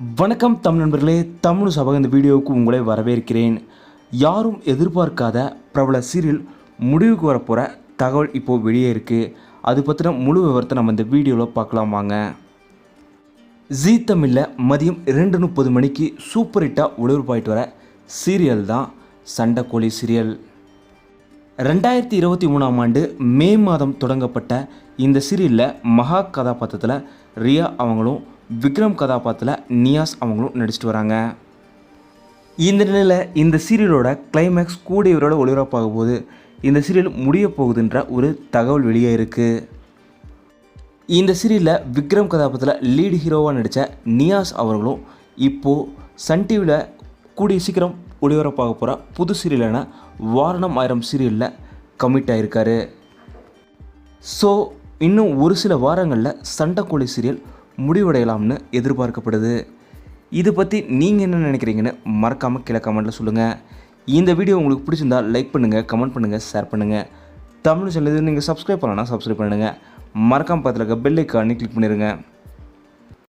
வணக்கம் தமிழ் நண்பர்களே தமிழ் சபக இந்த வீடியோவுக்கு உங்களை வரவேற்கிறேன். யாரும் எதிர்பார்க்காத பிரபல சீரியல் முடிவுக்கு வரப்போகிற தகவல் இப்போது வெளியே இருக்குது அது பற்றின முழு விவரத்தை நம்ம இந்த வீடியோவில் பார்க்கலாம் வாங்க. ஜீ தமிழில் மதியம் இரண்டு முப்பது மணிக்கு சூப்பர் ஹிட்டாக ஒளிபரப்பாயிட்டு வர சீரியல் தான் சண்டைக்கோழி சீரியல். ரெண்டாயிரத்தி இருபத்தி மூணாம் ஆண்டு மே மாதம் தொடங்கப்பட்ட இந்த சீரியலில் மகா கதாபாத்திரத்தில் ரியா அவங்களும் விக்ரம் கதாபாத்திரத்தில் நியாஸ் அவங்களும் நடிச்சிட்டு வராங்க. இந்த நிலையில் இந்த சீரியலோட கிளைமேக்ஸ் கூடியவரோட ஒளிபரப்பாக போது இந்த சீரியல் முடிய போகுதுன்ற ஒரு தகவல் வெளியே இருக்குது இந்த சீரியலில் விக்ரம் கதாபாத்திரத்தில் லீடு ஹீரோவாக நடித்த நியாஸ் அவர்களும் இப்போது சன் டிவியில் கூடிய சீக்கிரம் ஒளிபரப்பாக போகிற புது சீரியலான வாரணம் ஆயிரம் சீரியலில் கமிட் ஆகிருக்காரு ஸோ இன்னும் ஒரு சில வாரங்களில் சண்டைக்கோழி சீரியல் முடிவடையலாம்னு எதிர்பார்க்கப்படுது. இது பற்றி நீங்கள் என்ன நினைக்கிறீங்கன்னு மறக்காமல் கீழே கமெண்ட்டில் சொல்லுங்கள் இந்த வீடியோ உங்களுக்கு பிடிச்சிருந்தா லைக் பண்ணுங்கள் கமெண்ட் பண்ணுங்கள் ஷேர் பண்ணுங்கள் தமிழ் சேனல் நீங்கள் சப்ஸ்கிரைப் பண்ணலன்னா சப்ஸ்கிரைப் பண்ணுங்கள் மறக்காமல் பார்த்துருக்க பெல் ஐக்கானே கிளிக் பண்ணிடுங்க.